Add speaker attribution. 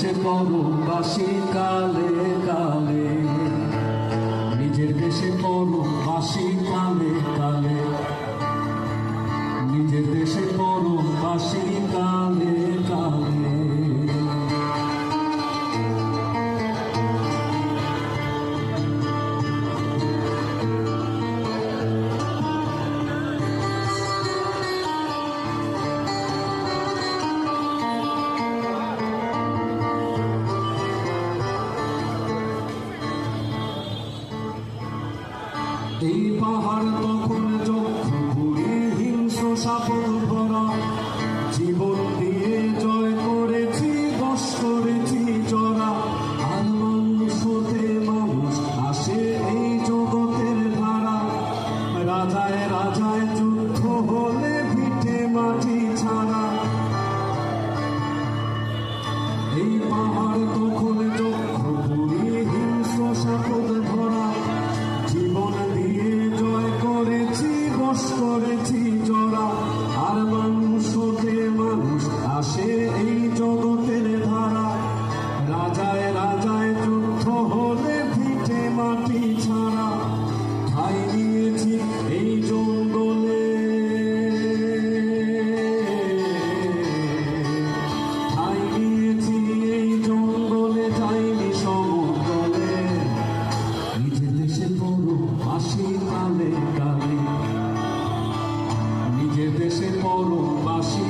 Speaker 1: দেশে পরমবাসী কালে কালে। নিজের দেশে পরমবাসী কালে কালে। নিজের দেশে পরমবাসী এই পাহাড় তখন ঘুরে হিংস্র সাপদ ভরা জীবন দিয়ে জয় করেছি বস করেছি জরা। আর মানুষ মানুষ আসে এই জগতের ধারা। রাজায় রাজায় যুদ্ধ হলে ভিটে মাটি ছাড়া। এই পাহাড় দেশে পড়ো বাসি কালে কালে নিজের দেশে পড়ো বাসি